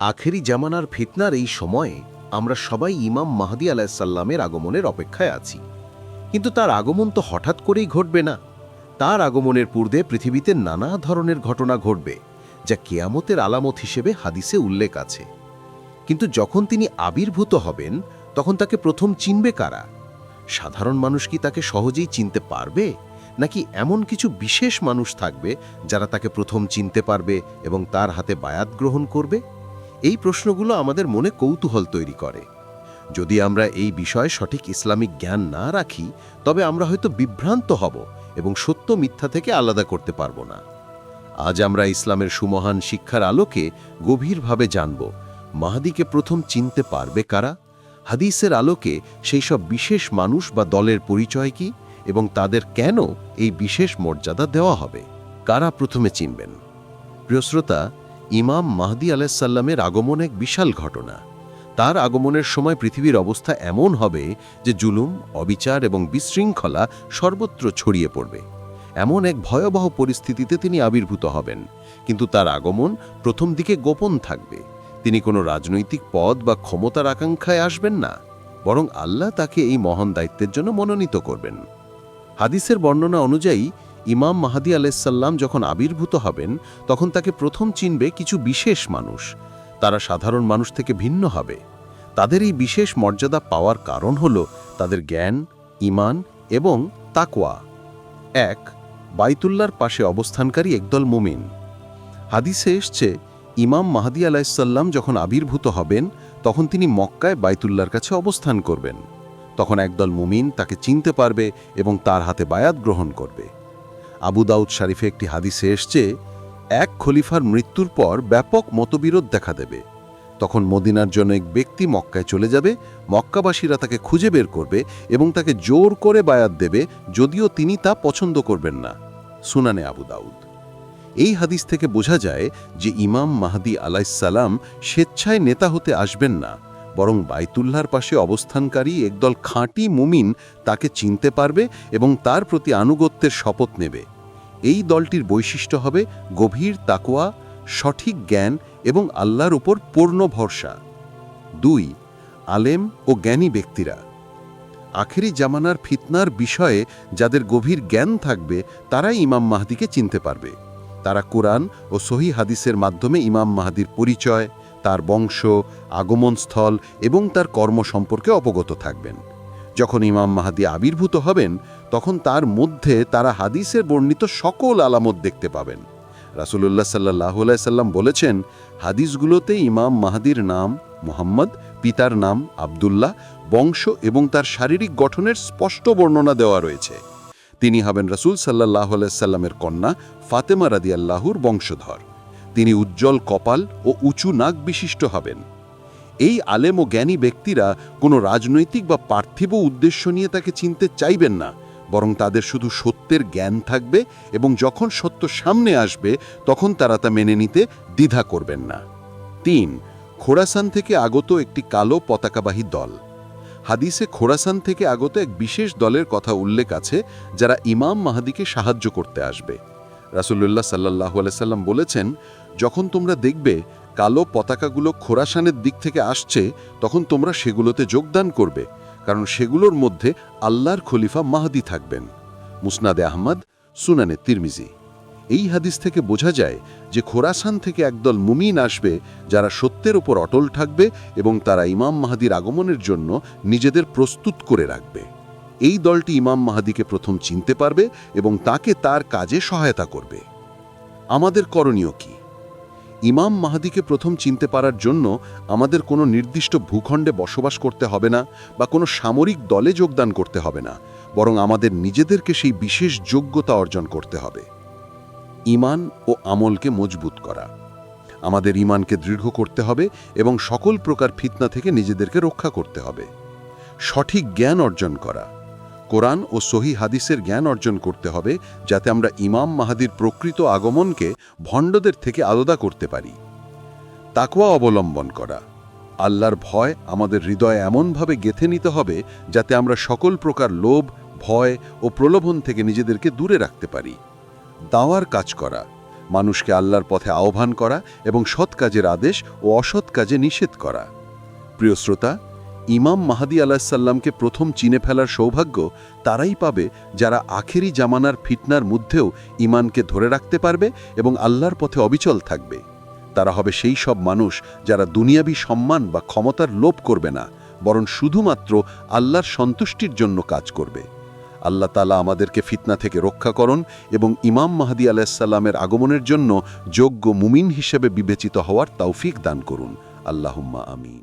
আখেরি জামানার ফিতনার এই সময়ে আমরা সবাই ইমাম মাহদি আলাহিসাল্লামের আগমনের অপেক্ষায় আছি। কিন্তু তার আগমন তো হঠাৎ করেই ঘটবে না। তার আগমনের পূর্বে পৃথিবীতে নানা ধরনের ঘটনা ঘটবে, যা কেয়ামতের আলামত হিসেবে হাদিসে উল্লেখ আছে। কিন্তু যখন তিনি আবির্ভূত হবেন, তখন তাকে প্রথম চিনবে কারা? সাধারণ মানুষ কি তাকে সহজেই চিনতে পারবে? নাকি এমন কিছু বিশেষ মানুষ থাকবে যারা তাকে প্রথম চিনতে পারবে এবং তার হাতে বায়াত গ্রহণ করবে? এই প্রশ্নগুলো আমাদের মনে কৌতূহল তৈরি করে। যদি আমরা এই বিষয়ে সঠিক ইসলামিক জ্ঞান না রাখি, তবে আমরা হয়তো বিভ্রান্ত হব এবং সত্য মিথ্যা থেকে আলাদা করতে পারব না। আজ আমরা ইসলামের সুমহান শিক্ষার আলোকে গভীরভাবে জানব, মাহাদিকে প্রথম চিনতে পারবে কারা? হাদিসের আলোকে সেই সব বিশেষ মানুষ বা দলের পরিচয় কি? এবং তাদের কেন এই বিশেষ মর্যাদা দেওয়া হবে? কারা প্রথমে চিনবেন? প্রিয় শ্রোতা ইমাম মাহদি আলাইসাল্লামের আগমন এক বিশাল ঘটনা। তার আগমনের সময় পৃথিবীর অবস্থা এমন হবে যে জুলুম, অবিচার এবং বিশৃঙ্খলা সর্বত্র ছড়িয়ে পড়বে। এমন এক ভয়াবহ পরিস্থিতিতে তিনি আবির্ভূত হবেন। কিন্তু তার আগমন প্রথম দিকে গোপন থাকবে। তিনি কোনো রাজনৈতিক পদ বা ক্ষমতার আকাঙ্ক্ষায় আসবেন না, বরং আল্লাহ তাকে এই মহান দায়িত্বের জন্য মনোনীত করবেন। হাদিসের বর্ণনা অনুযায়ী ইমাম মাহাদি আলাইসাল্লাম যখন আবির্ভূত হবেন, তখন তাকে প্রথম চিনবে কিছু বিশেষ মানুষ। তারা সাধারণ মানুষ থেকে ভিন্ন হবে। তাদের এই বিশেষ মর্যাদা পাওয়ার কারণ হল তাদের জ্ঞান, ইমান এবং তাকওয়া। এক বাইতুল্লার পাশে অবস্থানকারী একদল মুমিন। হাদিসে এসছে, ইমাম মাহাদি আলাইসাল্লাম যখন আবির্ভূত হবেন, তখন তিনি মক্কায় বাইতুল্লার কাছে অবস্থান করবেন। তখন একদল মুমিন তাকে চিনতে পারবে এবং তার হাতে বায়াত গ্রহণ করবে। আবু দাউদ শরীফে একটি হাদিসে এসছে, এক খলিফার মৃত্যুর পর ব্যাপক মতবিরোধ দেখা দেবে। তখন মদিনার জন্য এক ব্যক্তি মক্কায় চলে যাবে, মক্কাবাসীরা তাকে খুঁজে বের করবে এবং তাকে জোর করে বায়াত দেবে, যদিও তিনি তা পছন্দ করবেন না। সুনানে আবু দাউদ। এই হাদিস থেকে বোঝা যায় যে ইমাম মাহাদি আলাইসাল্লাম স্বেচ্ছায় নেতা হতে আসবেন না, বরং বাইতুল্লাহর পাশে অবস্থানকারী একদল খাঁটি মুমিন তাকে চিনতে পারবে এবং তার প্রতি আনুগত্যের শপথ নেবে। এই দলটির বৈশিষ্ট্য হবে গভীর তাকোয়া সঠিক জ্ঞান এবং আল্লাহর উপর পূর্ণ ভরসা। দুই, আলেম ও জ্ঞানী ব্যক্তিরা। আখেরি জামানার ফিতনার বিষয়ে যাদের গভীর জ্ঞান থাকবে, তারাই ইমাম মাহাদিকে চিনতে পারবে। তারা কোরআন ও সহি হাদিসের মাধ্যমে ইমাম মাহাদির পরিচয়, তার বংশ আগমনস্থল এবং তার কর্ম সম্পর্কে অবগত থাকবেন। যখন ইমাম মাহাদি আবির্ভূত হবেন তখন তার মধ্যে তারা হাদিসের বর্ণিত সকল আলামত দেখতে পাবেন। রাসুলুল্লাহ সাল্লাহ সাল্লাম বলেছেন, হাদিসগুলোতে ইমাম মাহাদির নাম, মোহাম্মদ, পিতার নাম, আবদুল্লাহ, বংশ এবং তার শারীরিক গঠনের স্পষ্ট বর্ণনা দেওয়া রয়েছে। তিনি হবেন রসুল সাল্লাহ সাল্লামের কন্যা ফাতেমা রাদি আল্লাহুর বংশধর। তিনি উজ্জ্বল কপাল ও উঁচু নাক বিশিষ্ট হবেন। এই আলেম ও জ্ঞানী ব্যক্তিরা কোনো রাজনৈতিক বা পার্থিব উদ্দেশ্য নিয়ে তাকে চিনতে চাইবেন না। বরং তাদের শুধু সত্যের জ্ঞান থাকবে এবং যখন সত্য সামনে আসবে, তখন তারা তা মেনে নিতে দ্বিধা করবেন না। তিন, খোরাসান থেকে আগত একটি কালো পতাকাবাহী দল। হাদিসে খোরাসান থেকে আগত এক বিশেষ দলের কথা উল্লেখ আছে, যারা ইমাম মাহাদিকে সাহায্য করতে আসবে। রাসুল্লাহ সাল্লাহ আলাইসাল্লাম বলেছেন, যখন তোমরা দেখবে কালো পতাকাগুলো খোরাসানের দিক থেকে আসছে, তখন তোমরা সেগুলোতে যোগদান করবে। কারণ সেগুলোর মধ্যে আল্লাহর খলিফা মাহাদি থাকবেন। মুসনাদে আহমদ, সুনানে তিরমিজি। এই হাদিস থেকে বোঝা যায় যে খোরাসান থেকে একদল মুমিন আসবে যারা সত্যের ওপর অটল থাকবে এবং তারা ইমাম মাহাদির আগমনের জন্য নিজেদের প্রস্তুত করে রাখবে। এই দলটি ইমাম মাহাদিকে প্রথম চিনতে পারবে এবং তাকে তার কাজে সহায়তা করবে। আমাদের করণীয় কি? ইমাম মাহাদিকে প্রথম চিনতে পারার জন্য আমাদের কোনো নির্দিষ্ট ভূখণ্ডে বসবাস করতে হবে না বা কোনো সামরিক দলে যোগদান করতে হবে না, বরং আমাদের নিজেদেরকে সেই বিশেষ যোগ্যতা অর্জন করতে হবে। ইমান ও আমলকে মজবুত করা। আমাদের ইমানকে দৃঢ় করতে হবে এবং সকল প্রকার ফিতনা থেকে নিজেদেরকে রক্ষা করতে হবে। সঠিক জ্ঞান অর্জন করা। কোরআন ও সহি হাদিসের জ্ঞান অর্জন করতে হবে যাতে আমরা ইমাম মাহাদির প্রকৃত আগমনকে ভণ্ডদের থেকে আলাদা করতে পারি। তাকওয়া অবলম্বন করা। আল্লাহর ভয় আমাদের হৃদয়ে এমনভাবে গেথে নিতে হবে যাতে আমরা সকল প্রকার লোভ, ভয় ও প্রলোভন থেকে নিজেদেরকে দূরে রাখতে পারি। দাওয়ার কাজ করা। মানুষকে আল্লাহর পথে আহ্বান করা এবং সৎ কাজের আদেশ ও অসৎ কাজে নিষেধ করা। প্রিয় শ্রোতা ইমাম মাহাদি আলাহিসাল্লামকে প্রথম চিনে ফেলার সৌভাগ্য তারাই পাবে যারা আখেরি জামানার ফিতনার মধ্যেও ইমানকে ধরে রাখতে পারবে এবং আল্লাহর পথে অবিচল থাকবে। তারা হবে সেই সব মানুষ যারা দুনিয়াবি সম্মান বা ক্ষমতার লোভ করবে না, বরং শুধুমাত্র আল্লাহর সন্তুষ্টির জন্য কাজ করবে। আল্লাহ তালা আমাদেরকে ফিতনা থেকে রক্ষা করুন এবং ইমাম মাহাদি আলাহিসাল্লামের আগমনের জন্য যোগ্য মুমিন হিসেবে বিবেচিত হওয়ার তৌফিক দান করুন। আল্লাহুম্মা আমিন।